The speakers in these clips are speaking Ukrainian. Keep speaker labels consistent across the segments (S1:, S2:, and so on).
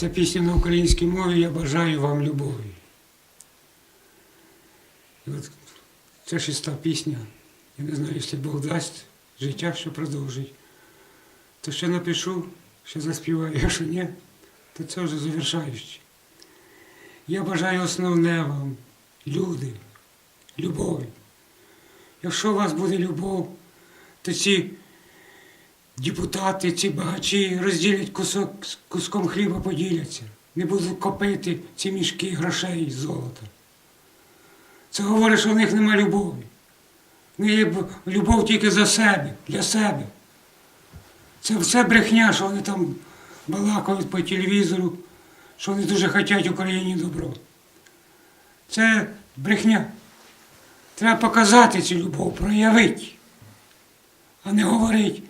S1: Ця пісня на українській мові Я бажаю вам любові. І от це шіста пісня. Я не знаю, якщо Бог дасть життя, що продовжить. То ще напишу, ще заспіваю, якщо ні, то це вже завершаючи. Я бажаю основне вам, люди, любові. Якщо у вас буде любов, то ці депутати, ці багачі розділять кусок з куском хліба поділяться. Не будуть копити ці мішки грошей і золота. Це говорить, що в них нема любові. В любов тільки за себе, для себе. Це все брехня, що вони там балакають по телевізору, що вони дуже хочуть Україні добро. Це брехня. Треба показати цю любов, проявити, а не говорити,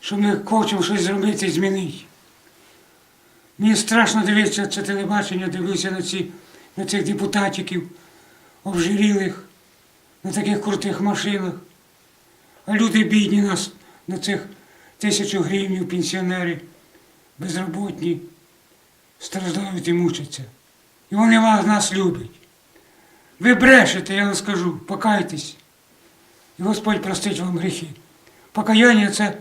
S1: що ми хочемо щось зробити і змінити. Мені страшно дивитися це телебачення, дивлюся на, ці, на цих депутатиків, обжирілих, на таких крутих машинах. А люди бідні нас на цих тисячу гривень пенсіонери, безробітні, страждають і мучаться. І вони вас нас люблять. Ви брешете, я вам скажу, покайтесь. І Господь простить вам гріхи. Покаяння це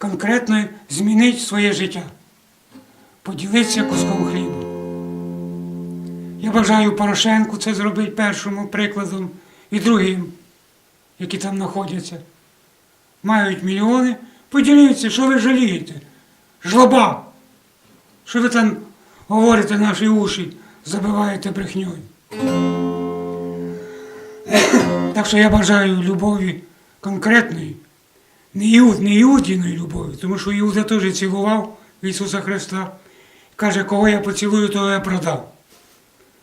S1: конкретно змінити своє життя, поділитися куском хліба. Я бажаю Порошенку це зробити першому прикладом і другим, які там знаходяться. Мають мільйони, поділіться, що ви жалієте? Жлоба! Що ви там говорите наші уші, забиваєте брехньою? Так що я бажаю любові конкретної, не, іуд, не іудіної любові, тому що Іуда теж цілував Ісуса Христа. Каже, кого я поцілую, того я продав.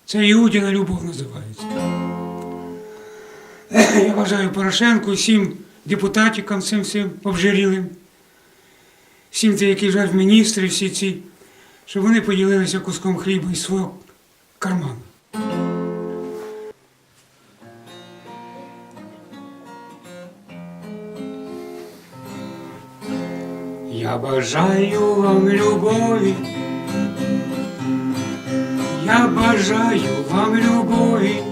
S1: Це Іудіна любов називається. Я бажаю Порошенку, всім депутатикам, всім всім обжирілим, всім ті, які вже в міністрі, всі ці, щоб вони поділилися куском хліба із свого карману. Я бажаю вам любові. Я бажаю вам любові,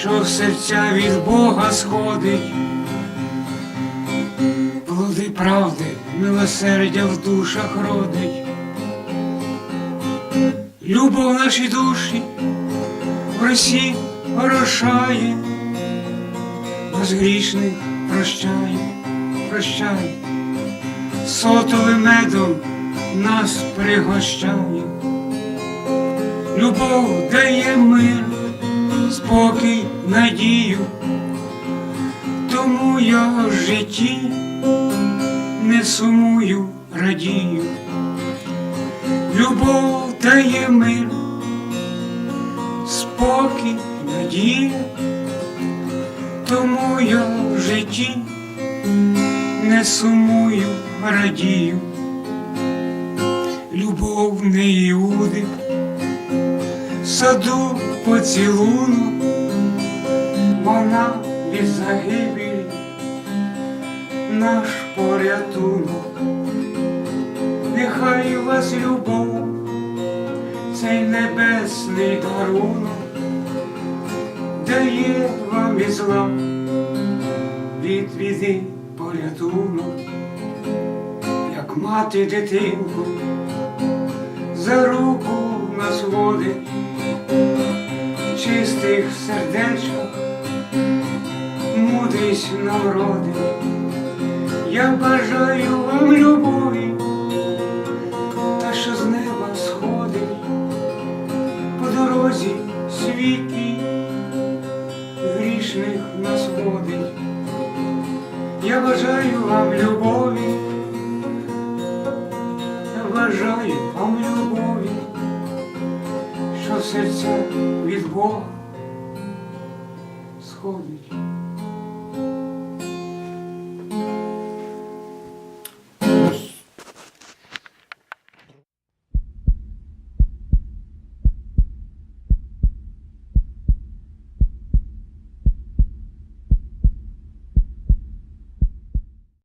S1: що серця від Бога сходить, плоди правди, милосердя в душах родить. Любов наші душі в Росі орошає, нас грішних прощає, прощає, сотовим медом нас пригощає. Любов дає мир, спокій, надію, тому я в житті не сумую, радію. Любов дає мир, спокій, надія, тому я в житті не сумую, радію. Любов не Іуди, саду поцілунок, вона від загибелі, наш порятунок. Нехай вас любов, цей небесний дарунок, дає вам із зла від біди порятунок, як мати дитинку за руку нас водить, чистих сердечках мудрість народить. Я бажаю вам любові, та що з неба сходить, по дорозі світлій, грішних нас водить. Я бажаю вам любові, я бажаю вам любові, що серця від Бога сходить.